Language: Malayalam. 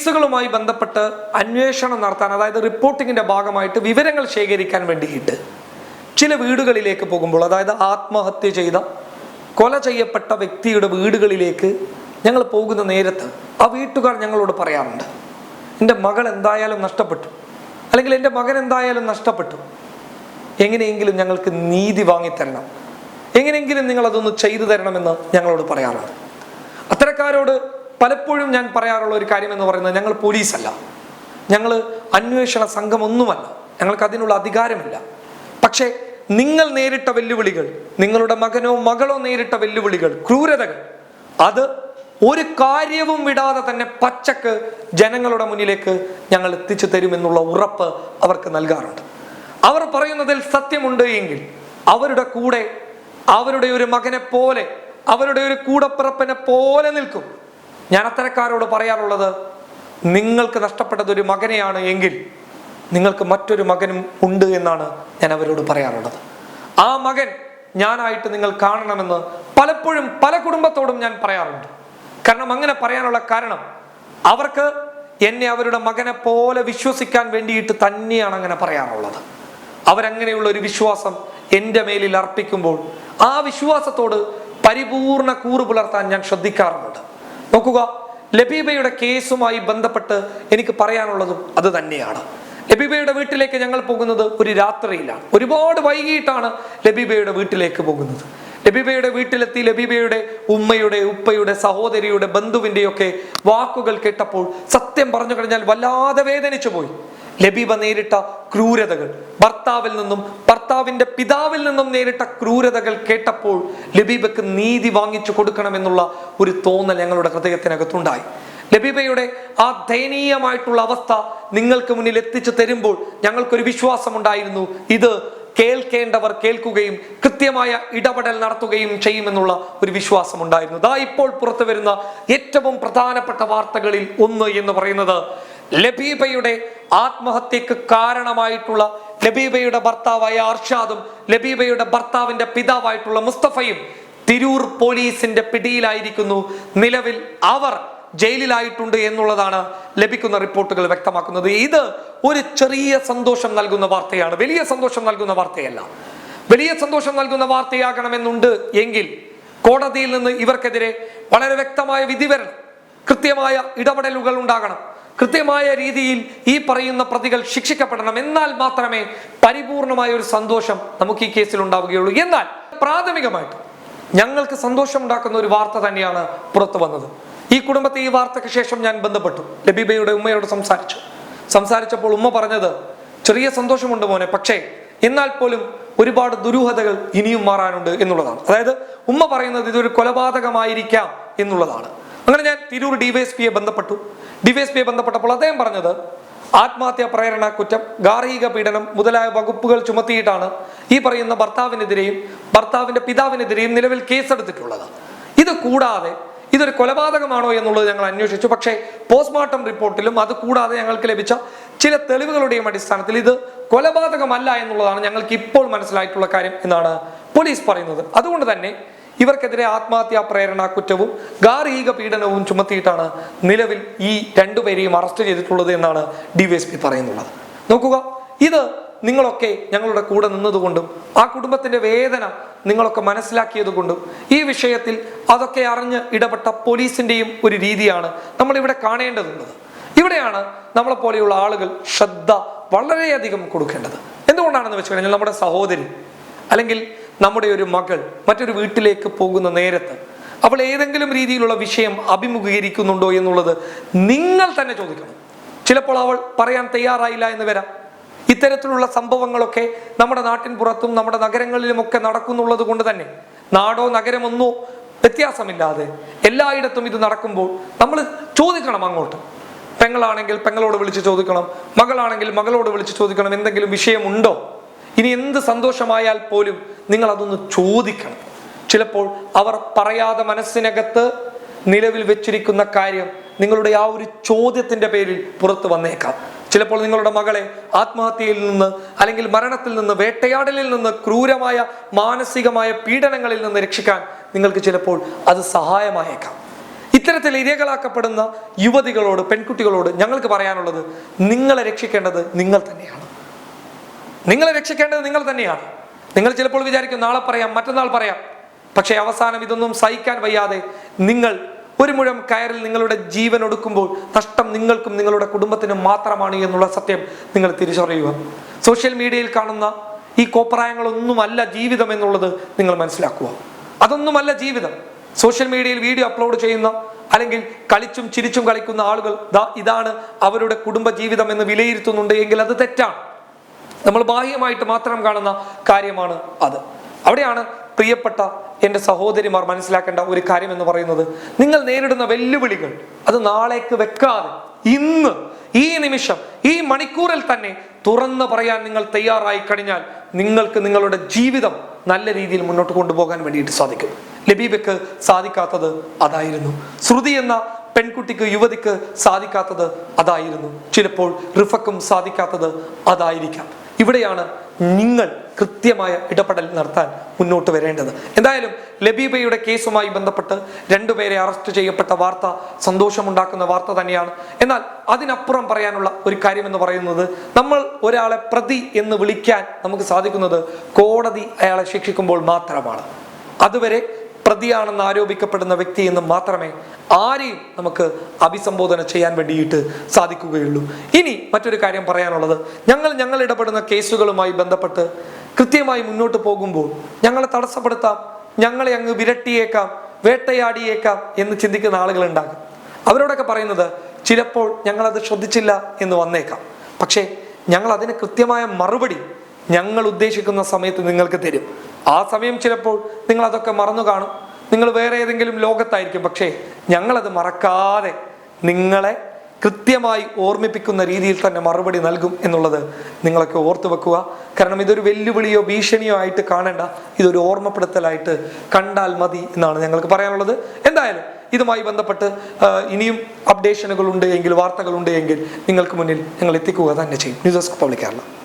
കേസുകളുമായി ബന്ധപ്പെട്ട് അന്വേഷണം നടത്താൻ അതായത് റിപ്പോർട്ടിങ്ങിന്റെ ഭാഗമായിട്ട് വിവരങ്ങൾ ശേഖരിക്കാൻ വേണ്ടിയിട്ട് ചില വീടുകളിലേക്ക് പോകുമ്പോൾ അതായത് ആത്മഹത്യ ചെയ്ത കൊല ചെയ്യപ്പെട്ട വ്യക്തിയുടെ വീടുകളിലേക്ക് ഞങ്ങൾ പോകുന്ന നേരത്ത് ആ വീട്ടുകാർ ഞങ്ങളോട് പറയാറുണ്ട് എന്റെ മകൾ എന്തായാലും നഷ്ടപ്പെട്ടു. അല്ലെങ്കിൽ എന്റെ മകൻ എന്തായാലും നഷ്ടപ്പെട്ടു. എങ്ങനെയെങ്കിലും ഞങ്ങൾക്ക് നീതി വാങ്ങിത്തരണം. എങ്ങനെയെങ്കിലും നിങ്ങൾ അതൊന്ന് ചെയ്തു തരണമെന്ന് ഞങ്ങളോട് പറയാറുണ്ട്. അത്തരക്കാരോട് പലപ്പോഴും ഞാൻ പറയാറുള്ള ഒരു കാര്യം എന്ന് പറയുന്നത് ഞങ്ങൾ പോലീസല്ല. ഞങ്ങൾ അന്വേഷണ സംഘമൊന്നുമല്ല. ഞങ്ങൾക്ക് അതിനുള്ള അധികാരമില്ല. പക്ഷേ നിങ്ങൾ നേരിട്ട വെല്ലുവിളികൾ നിങ്ങളുടെ മകനോ മകളോ നേരിട്ട വെല്ലുവിളികൾ ക്രൂരതകൾ അത് ഒരു കാര്യവും വിടാതെ തന്നെ പച്ചക്ക് ജനങ്ങളുടെ മുന്നിലേക്ക് ഞങ്ങൾ എത്തിച്ചു തരുമെന്നുള്ള ഉറപ്പ് അവർക്ക് നൽകാറുണ്ട്. അവർ പറയുന്നതിൽ സത്യമുണ്ട് എങ്കിൽ അവരുടെ കൂടെ അവരുടെ ഒരു മകനെ പോലെ അവരുടെ ഒരു കൂടപ്പിറപ്പിനെ പോലെ നിൽക്കും. ഞാൻ അത്തരക്കാരോട് പറയാറുള്ളത് നിങ്ങൾക്ക് നഷ്ടപ്പെട്ടത് ഒരു മകനെയാണ് എങ്കിൽ നിങ്ങൾക്ക് മറ്റൊരു മകനും ഉണ്ട് എന്നാണ് ഞാൻ അവരോട് പറയാറുള്ളത്. ആ മകൻ ഞാനായിട്ട് നിങ്ങൾ കാണണമെന്ന് പലപ്പോഴും പല കുടുംബത്തോടും ഞാൻ പറയാറുണ്ട്. കാരണം അങ്ങനെ പറയാനുള്ള കാരണം അവർക്ക് എന്നെ അവരുടെ മകനെ പോലെ വിശ്വസിക്കാൻ വേണ്ടിയിട്ട് തന്നെയാണ് അങ്ങനെ പറയാറുള്ളത്. അവരങ്ങനെയുള്ള ഒരു വിശ്വാസം എന്റെ മേലിൽ അർപ്പിക്കുമ്പോൾ ആ വിശ്വാസത്തോട് പരിപൂർണ കൂറ് പുലർത്താൻ ഞാൻ ശ്രദ്ധിക്കാറുണ്ട്. നോക്കുക. ലബീബയുടെ കേസുമായി ബന്ധപ്പെട്ട് എനിക്ക് പറയാനുള്ളതും അത് തന്നെയാണ്. ലബീബയുടെ വീട്ടിലേക്ക് ഞങ്ങൾ പോകുന്നത് ഒരു രാത്രിയിലാണ്. ഒരുപാട് വൈകിട്ടാണ് ലബീബയുടെ വീട്ടിലേക്ക് പോകുന്നത്. ലബീബയുടെ വീട്ടിലെത്തി ലബീബയുടെ ഉമ്മയുടെ ഉപ്പയുടെ സഹോദരിയുടെ ബന്ധുവിന്റെയൊക്കെ വാക്കുകൾ കേട്ടപ്പോൾ സത്യം പറഞ്ഞു കഴിഞ്ഞാൽ വല്ലാതെ വേദനിച്ചു പോയി ലബീബ നേരിട്ട ക്രൂരതകൾ. ഭർത്താവിൽ നിന്നും ഭർത്താവിന്റെ പിതാവിൽ നിന്നും നേരിട്ട ക്രൂരതകൾ കേട്ടപ്പോൾ ലബീബക്ക് നീതി വാങ്ങിച്ചു കൊടുക്കണമെന്നുള്ള ഒരു തോന്നൽ ഞങ്ങളുടെ ഹൃദയത്തിനകത്തുണ്ടായി. ലബീബയുടെ ആ ദയനീയമായിട്ടുള്ള അവസ്ഥ നിങ്ങൾക്ക് മുന്നിൽ എത്തിച്ചു തരുമ്പോൾ ഞങ്ങൾക്കൊരു വിശ്വാസമുണ്ടായിരുന്നു. ഇത് കേൾക്കേണ്ടവർ കേൾക്കുകയും കൃത്യമായ ഇടപെടൽ നടത്തുകയും ചെയ്യുമെന്നുള്ള ഒരു വിശ്വാസമുണ്ടായിരുന്നു. ദാ ഇപ്പോൾ പുറത്തു വരുന്ന ഏറ്റവും പ്രധാനപ്പെട്ട വാർത്തകളിൽ ഒന്ന് എന്ന് പറയുന്നത് ലബീബയുടെ ആത്മഹത്യക്ക് കാരണമായിട്ടുള്ള ലബീബയുടെ ഭർത്താവായ അർഷാദും ലബീബയുടെ ഭർത്താവിന്റെ പിതാവായിട്ടുള്ള മുസ്തഫയും തിരൂർ പോലീസിന്റെ പിടിയിലായിരിക്കുന്നു. നിലവിൽ അവർ ജയിലിലായിട്ടുണ്ട് എന്നുള്ളതാണ് ലഭിക്കുന്ന റിപ്പോർട്ടുകൾ വ്യക്തമാക്കുന്നത്. ഇത് ഒരു ചെറിയ സന്തോഷം നൽകുന്ന വാർത്തയാണ്. വലിയ സന്തോഷം നൽകുന്ന വാർത്തയല്ല. വലിയ സന്തോഷം നൽകുന്ന വാർത്തയാകണമെന്നുണ്ട് എങ്കിൽ കോടതിയിൽ നിന്ന് ഇവർക്കെതിരെ വളരെ വ്യക്തമായ വിധി വരണം കൃത്യമായ ഇടപെടലുകൾ ഉണ്ടാകണം. കൃത്യമായ രീതിയിൽ ഈ പറയുന്ന പ്രതികൾ ശിക്ഷിക്കപ്പെടണം. എന്നാൽ മാത്രമേ പരിപൂർണമായ ഒരു സന്തോഷം നമുക്ക് ഈ കേസിൽ ഉണ്ടാവുകയുള്ളൂ. എന്നാൽ പ്രാഥമികമായിട്ട് ഞങ്ങൾക്ക് സന്തോഷമുണ്ടാക്കുന്ന ഒരു വാർത്ത തന്നെയാണ് പുറത്തു വന്നത്. ഈ കുടുംബത്തെ ഈ വാർത്തയ്ക്ക് ശേഷം ഞാൻ ബന്ധപ്പെട്ടു. ലബീബയുടെ ഉമ്മയോട് സംസാരിച്ചു. സംസാരിച്ചപ്പോൾ ഉമ്മ പറഞ്ഞത് ചെറിയ സന്തോഷമുണ്ട് മോനെ പക്ഷേ എന്നാൽ പോലും ഒരുപാട് ദുരൂഹതകൾ ഇനിയും മാറാനുണ്ട് എന്നുള്ളതാണ്. അതായത് ഉമ്മ പറയുന്നത് ഇതൊരു കൊലപാതകമായിരിക്കാം എന്നുള്ളതാണ്. അങ്ങനെ ഞാൻ തിരൂർ ഡിവൈഎസ്പിയെ ബന്ധപ്പെട്ടു. ഡിവൈഎസ്പിയെ ബന്ധപ്പെട്ടപ്പോൾ അദ്ദേഹം പറഞ്ഞത് ആത്മഹത്യാ പ്രേരണ കുറ്റം ഗാർഹിക പീഡനം മുതലായ വകുപ്പുകൾ ചുമത്തിയിട്ടാണ് ഈ പറയുന്ന ഭർത്താവിനെതിരെയും ഭർത്താവിന്റെ പിതാവിനെതിരെയും നിലവിൽ കേസെടുത്തിട്ടുള്ളത്. ഇത് കൂടാതെ ഇതൊരു കൊലപാതകമാണോ എന്നുള്ളത് ഞങ്ങൾ അന്വേഷിച്ചു. പക്ഷേ പോസ്റ്റ്മോർട്ടം റിപ്പോർട്ടിലും അത് കൂടാതെ ഞങ്ങൾക്ക് ലഭിച്ച ചില തെളിവുകളുടെയും അടിസ്ഥാനത്തിൽ ഇത് കൊലപാതകമല്ല എന്നുള്ളതാണ് ഞങ്ങൾക്ക് ഇപ്പോൾ മനസ്സിലായിട്ടുള്ള കാര്യം എന്നാണ് പോലീസ് പറയുന്നത്. അതുകൊണ്ട് തന്നെ ഇവർക്കെതിരെ ആത്മഹത്യാ പ്രേരണ കുറ്റവും ഗാർഹിക പീഡനവും ചുമത്തിയിട്ടാണ് നിലവിൽ ഈ രണ്ടുപേരെയും അറസ്റ്റ് ചെയ്തിട്ടുള്ളത് എന്നാണ് ഡിവൈഎസ്പി പറയുന്നുള്ളത് നോക്കുക ഇത് നിങ്ങളൊക്കെ ഞങ്ങളുടെ കൂടെ നിന്നതുകൊണ്ടും ആ കുടുംബത്തിന്റെ വേദന നിങ്ങളൊക്കെ മനസ്സിലാക്കിയതുകൊണ്ടും ഈ വിഷയത്തിൽ അതൊക്കെ അറിഞ്ഞ് ഇടപെട്ട പോലീസിന്റെയും ഒരു രീതിയാണ് നമ്മൾ ഇവിടെ കാണേണ്ടതുള്ളത്. ഇവിടെയാണ് നമ്മളെ പോലെയുള്ള ആളുകൾ ശ്രദ്ധ വളരെയധികം കൊടുക്കേണ്ടത്. എന്തുകൊണ്ടാണെന്ന് വെച്ച് കഴിഞ്ഞാൽ നമ്മുടെ സഹോദരി അല്ലെങ്കിൽ നമ്മുടെ ഒരു മകൾ മറ്റൊരു വീട്ടിലേക്ക് പോകുന്ന നേരത്ത് അവൾ ഏതെങ്കിലും രീതിയിലുള്ള വിഷയം അഭിമുഖീകരിക്കുന്നുണ്ടോ എന്നുള്ളത് നിങ്ങൾ തന്നെ ചോദിക്കണം. ചിലപ്പോൾ അവൾ പറയാൻ തയ്യാറായില്ല എന്ന് വരാം. ഇത്തരത്തിലുള്ള സംഭവങ്ങളൊക്കെ നമ്മുടെ നാട്ടിൻ പുറത്തും നമ്മുടെ നഗരങ്ങളിലുമൊക്കെ നടക്കുന്നുള്ളത് കൊണ്ട് തന്നെ നാടോ നഗരമൊന്നോ വ്യത്യാസമില്ലാതെ എല്ലായിടത്തും ഇത് നടക്കുമ്പോൾ നമ്മൾ ചോദിക്കണം അങ്ങോട്ട്. പെങ്ങളാണെങ്കിൽ പെങ്ങളോട് വിളിച്ച് ചോദിക്കണം മകളാണെങ്കിൽ മകളോട് വിളിച്ച് ചോദിക്കണം എന്തെങ്കിലും വിഷയമുണ്ടോ? ഇനി എന്ത് സന്തോഷമായാൽ പോലും നിങ്ങൾ അതൊന്ന് ചോദിക്കണം. ചിലപ്പോൾ അവർ പറയാതെ മനസ്സിനകത്ത് നിലവിൽ വെച്ചിരിക്കുന്ന കാര്യം നിങ്ങളുടെ ആ ഒരു ചോദ്യത്തിന്റെ പേരിൽ പുറത്തു വന്നേക്കാം. ചിലപ്പോൾ നിങ്ങളുടെ മകളെ ആത്മഹത്യയിൽ നിന്ന് അല്ലെങ്കിൽ മരണത്തിൽ നിന്ന് വേട്ടയാടലിൽ നിന്ന് ക്രൂരമായ മാനസികമായ പീഡനങ്ങളിൽ നിന്ന് രക്ഷിക്കാൻ നിങ്ങൾക്ക് ചിലപ്പോൾ അത് സഹായമായേക്കാം. ഇത്തരത്തിൽ ഇരകളാക്കപ്പെടുന്ന യുവതികളോട് പെൺകുട്ടികളോട് ഞങ്ങൾക്ക് പറയാനുള്ളത് നിങ്ങളെ രക്ഷിക്കേണ്ടത് നിങ്ങൾ തന്നെയാണ്. നിങ്ങളെ രക്ഷിക്കേണ്ടത് നിങ്ങൾ തന്നെയാണ്. നിങ്ങൾ ചിലപ്പോൾ വിചാരിക്കും നാളെ പറയാം മറ്റന്നാൾ പറയാം. പക്ഷേ അവസാനം ഇതൊന്നും സഹിക്കാൻ വയ്യാതെ നിങ്ങൾ ഒരു മുഴം കയറിൽ നിങ്ങളുടെ ജീവൻ ഒടുക്കുമ്പോൾ നഷ്ടം നിങ്ങൾക്കും നിങ്ങളുടെ കുടുംബത്തിനും മാത്രമാണ് എന്നുള്ള സത്യം നിങ്ങൾ തിരിച്ചറിയുക. സോഷ്യൽ മീഡിയയിൽ കാണുന്ന ഈ കോപ്രായങ്ങളൊന്നുമല്ല ജീവിതം എന്നുള്ളത് നിങ്ങൾ മനസ്സിലാക്കുക. അതൊന്നുമല്ല ജീവിതം. സോഷ്യൽ മീഡിയയിൽ വീഡിയോ അപ്ലോഡ് ചെയ്യുന്ന അല്ലെങ്കിൽ കളിച്ചും ചിരിച്ചും കളിക്കുന്ന ആളുകൾ ഇതാണ് അവരുടെ കുടുംബ ജീവിതം എന്ന് വിലയിരുത്തുന്നുണ്ട് എങ്കിൽ അത് തെറ്റാണ്. നമ്മൾ ബാഹ്യമായിട്ട് മാത്രം കാണുന്ന കാര്യമാണ് അത്. അവിടെയാണ് പ്രിയപ്പെട്ട എന്റെ സഹോദരിമാർ മനസ്സിലാക്കേണ്ട ഒരു കാര്യം എന്ന് പറയുന്നത്. നിങ്ങൾ നേരിടുന്ന വെല്ലുവിളികൾ അത് നാളേക്ക് വെക്കാതെ ഇന്ന് ഈ നിമിഷം ഈ മണിക്കൂറിൽ തന്നെ തുറന്നു പറയാൻ നിങ്ങൾ തയ്യാറായി കഴിഞ്ഞാൽ നിങ്ങൾക്ക് നിങ്ങളുടെ ജീവിതം നല്ല രീതിയിൽ മുന്നോട്ട് കൊണ്ടുപോകാൻ വേണ്ടിയിട്ട് സാധിക്കും. ലബീബയ്ക്ക് സാധിക്കാത്തത് അതായിരുന്നു. ശ്രുതി എന്ന പെൺകുട്ടിക്ക് യുവതിക്ക് സാധിക്കാത്തത് അതായിരുന്നു. ചിലപ്പോൾ റിഫക്കും സാധിക്കാത്തത് അതായിരിക്കാം. ഇവിടെയാണ് നിങ്ങൾ കൃത്യമായ ഇടപെടൽ നടത്താൻ മുന്നോട്ട് വരേണ്ടത്. എന്തായാലും ലബീബയുടെ കേസുമായി ബന്ധപ്പെട്ട് രണ്ടുപേരെ അറസ്റ്റ് ചെയ്യപ്പെട്ട വാർത്ത സന്തോഷമുണ്ടാക്കുന്ന വാർത്ത തന്നെയാണ്. എന്നാൽ അതിനപ്പുറം പറയാനുള്ള ഒരു കാര്യം എന്ന് പറയുന്നത് നമ്മൾ ഒരാളെ പ്രതി എന്ന് വിളിക്കാൻ നമുക്ക് സാധിക്കുന്നത് കോടതി അയാളെ ശിക്ഷിക്കുമ്പോൾ മാത്രമാണ്. അതുവരെ പ്രതിയാണെന്ന് ആരോപിക്കപ്പെടുന്ന വ്യക്തി എന്ന് മാത്രമേ ആരെയും നമുക്ക് അഭിസംബോധന ചെയ്യാൻ വേണ്ടിയിട്ട് സാധിക്കുകയുള്ളൂ. ഇനി മറ്റൊരു കാര്യം പറയാനുള്ളത്. ഞങ്ങൾ ഞങ്ങൾ ഇടപെടുന്ന കേസുകളുമായി ബന്ധപ്പെട്ട് കൃത്യമായി മുന്നോട്ട് പോകുമ്പോൾ ഞങ്ങളെ തടസ്സപ്പെടുത്താം ഞങ്ങളെ അങ്ങ് വിരട്ടിയേക്കാം വേട്ടയാടിയേക്കാം എന്ന് ചിന്തിക്കുന്ന ആളുകളുണ്ടാകും. അവരോടൊക്കെ പറയുന്നത് ചിലപ്പോൾ ഞങ്ങളത് ശ്രദ്ധിച്ചില്ല എന്ന് വന്നേക്കാം. പക്ഷേ ഞങ്ങൾ അതിന് കൃത്യമായ മറുപടി ഞങ്ങൾ ഉദ്ദേശിക്കുന്ന സമയത്ത് നിങ്ങൾക്ക് തരും. ആ സമയം ചിലപ്പോൾ നിങ്ങൾ അതൊക്കെ മറന്നു കാണും. നിങ്ങൾ വേറെ ഏതെങ്കിലും ലോകത്തായിരിക്കും. പക്ഷേ ഞങ്ങളത് മറക്കാതെ നിങ്ങളെ കൃത്യമായി ഓർമ്മിപ്പിക്കുന്ന രീതിയിൽ തന്നെ മറുപടി നൽകും എന്നുള്ളത് നിങ്ങളൊക്കെ ഓർത്തു വെക്കുക. കാരണം ഇതൊരു വെല്ലുവിളിയോ ഭീഷണിയോ ആയിട്ട് കാണേണ്ട. ഇതൊരു ഓർമ്മപ്പെടുത്തലായിട്ട് കണ്ടാൽ മതി എന്നാണ് ഞങ്ങൾക്ക് പറയാനുള്ളത്. എന്തായാലും ഇതുമായി ബന്ധപ്പെട്ട് ഇനിയും അപ്ഡേഷനുകൾ ഉണ്ട് എങ്കിൽ വാർത്തകൾ ഉണ്ട് എങ്കിൽ നിങ്ങൾക്ക് മുന്നിൽ ഞങ്ങൾ എത്തിക്കുക തന്നെ ചെയ്യും. News desk public Kerala.